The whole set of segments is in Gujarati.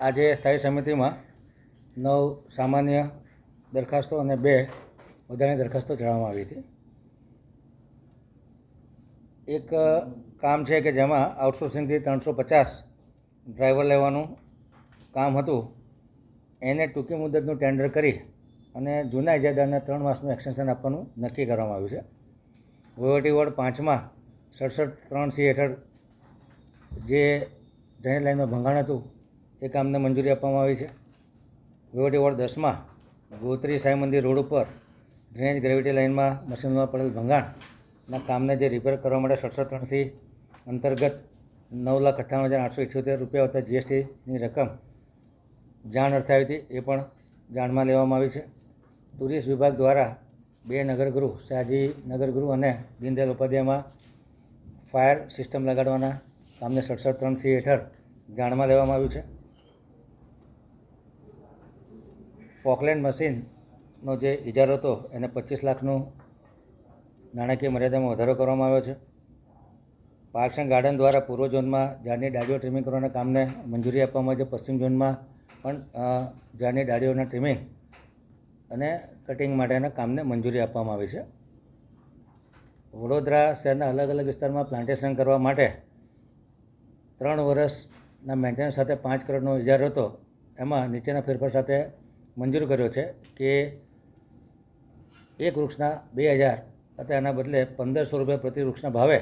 આજે સ્થાયી સમિતિમાં નવ સામાન્ય દરખાસ્તો અને બે વધારાની દરખાસ્તો ચડાવવામાં આવી હતી. એક કામ છે કે જેમાં આઉટસોર્સિંગથી ત્રણસો પચાસ ડ્રાઈવર લેવાનું કામ હતું. એને ટૂંકી મુદતનું ટેન્ડર કરી અને જૂના ઇજાદારને ત્રણ માસનું એક્સટેન્શન આપવાનું નક્કી કરવામાં આવ્યું છે. વહીવટી વોર્ડ પાંચમાં સડસઠ ત્રણ સી હેઠળ જે ડ્રેનેજ લાઇનમાં ભંગાણ હતું એ કામને મંજૂરી આપવામાં આવી છે. વહીવટી વોર્ડ દસમાં ગોત્રી સાંઈ મંદિર રોડ ઉપર ડ્રેનેજ ગ્રેવિટી લાઇનમાં મશીનમાં પડેલ ભંગાણના કામને જે રિપેર કરવા માટે સડસઠ ત્રણસી અંતર્ગત નવ લાખ અઠ્ઠાવન હજાર આઠસો ઇઠ્યોતેર રૂપિયા વત્તા જીએસટીની રકમ જાણ અર્થે આવી હતી એ પણ જાણમાં લેવામાં આવી છે. ટુરિસ્ટ વિભાગ દ્વારા બે નગરગૃહ, શાહજી નગરગૃહ અને દીનદયાલ ઉપાધ્યાયમાં ફાયર સિસ્ટમ લગાડવાના કામને સડસઠ ત્રણ સી હેઠળ જાણમાં લેવામાં આવ્યું છે. પોકલેન્ડ મશીનનો જે ઇજારો હતો, એને પચીસ લાખનું નાણાકીય મર્યાદામાં વધારો કરવામાં આવ્યો છે. પાર્ક્સ એન્ડ ગાર્ડન દ્વારા પૂર્વ ઝોનમાં ઝાડની ડાળીઓ ટ્રીમિંગ કરવાના કામને મંજૂરી આપવામાં છે. પશ્ચિમ ઝોનમાં પણ ઝાડની ડાળીઓના ટ્રીમિંગ અને કટિંગ માટેના કામને મંજૂરી આપવામાં આવી છે. વડોદરા શહેરના અલગ અલગ વિસ્તારમાં પ્લાન્ટેશન કરવા માટે ત્રણ વર્ષના મેન્ટેનન્સ સાથે પાંચ કરોડનો ઇજારો હતો. એમાં નીચેના ફેરફાર સાથે મંજૂર કર્યો છે કે એક વૃક્ષના બે હજાર અથવા એના બદલે પંદરસો રૂપિયા પ્રતિ વૃક્ષના ભાવે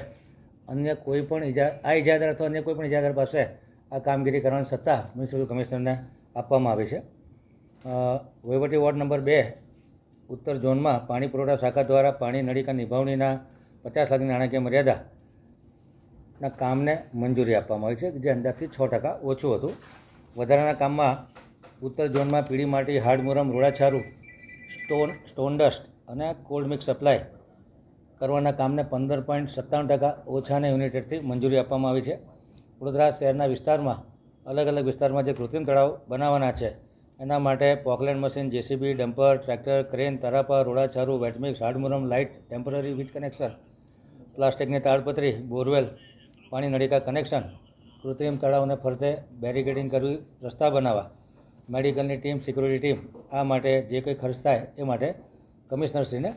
અન્ય કોઈ પણ ઇજા આ ઇજાદાર અથવા અન્ય કોઈ પણ ઇજાદાર પાસે આ કામગીરી કરવાની સત્તા મ્યુનિસિપલ કમિશનરને આપવામાં આવી છે. વહીવટી વોર્ડ નંબર બે, ઉત્તર ઝોનમાં પાણી પુરવઠા શાખા દ્વારા પાણી નળીકા નિભાવણીના પચાસ લાખની નાણાકીય મર્યાદા ના કામને મંજૂરી આપવામાં આવી છે, જે અંદાજથી છ ટકા ઓછું હતું. વધારાના કામમાં ઉત્તર ઝોનમાં પીળી માટી હાડમુરમ રોડાછારું સ્ટોન સ્ટોન ડસ્ટ અને કોલ્ડ મિક્સ સપ્લાય કરવાના કામને પંદર પોઈન્ટ સત્તાવન ટકા ઓછાના યુનિટેડથી મંજૂરી આપવામાં આવી છે. વડોદરા શહેરના વિસ્તારમાં, અલગ અલગ વિસ્તારમાં જે કૃત્રિમ તળાવ બનાવવાના છે, એના માટે Poclain machine, JCB, dumper, tractor, crane, તરાપા રોડાછારું વેટમિક્સ હાડમુરમ લાઇટ, ટેમ્પરરી વીજ કનેક્શન, પ્લાસ્ટિકની તાડપત્રી, બોરવેલ, પાણી નળીકા કનેક્શન, કૃત્રિમ તળાવને ફરતે બેરિકેડિંગ કરવી, રસ્તા બનાવવા મેડિકલની ટીમ સિક્યુરિટી ટીમ આ માટે જે કંઈ ખર્ચ થાય એ માટે કમિશનરશ્રીને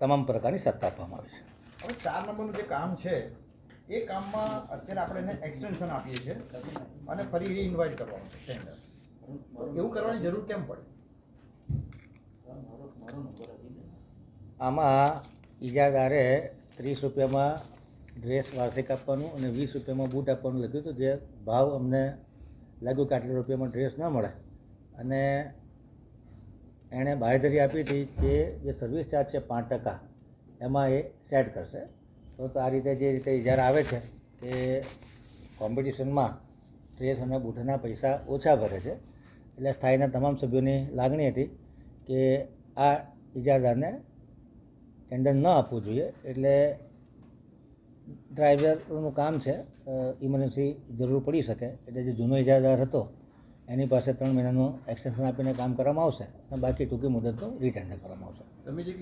તમામ પ્રકારની સત્તા આપવામાં આવી છે. હવે ચાર નંબરનું જે કામ છે એ કામમાં અત્યારે આપણે એને એક્સટેન્શન આપીએ છીએ અને ફરી રીઇન્વાઇટ કરવાનું છે ટેન્ડર એવું કરવાની જરૂર કેમ પડી? આમાં ઇજાદારે ત્રીસ રૂપિયામાં ડ્રેસ વાર્ષિક આપવાનું અને વીસ રૂપિયામાં બૂટ આપવાનું લખ્યું હતું જે ભાવ અમને લાગ્યું કે આટલા રૂપિયામાં ડ્રેસ ન મળે. અને એણે બાંહેધરી આપી હતી કે જે સર્વિસ ચાર્જ છે પાંચ ટકા, એમાં એ સેટ કરશે. તો આ રીતે જે રીતે ઇજારા આવે છે કે કોમ્પિટિશનમાં ડ્રેસ અને બૂટના પૈસા ઓછા ભરે છે. એટલે સ્થાયીના તમામ સભ્યોની લાગણી હતી કે આ ઇજારદારને ટેન્ડર ન આપવું જોઈએ. એટલે ડ્રાઈવરનું કામ છે ઇમરજન્સી જરૂર પડી શકે. એટલે જે જૂનો ઇજાદાર હતો, એની પાસે ત્રણ મહિનાનું એક્સટેન્શન આપીને કામ કરવામાં આવશે અને બાકી ટૂંકી મુદતનું રિટર્ન કરવામાં આવશે.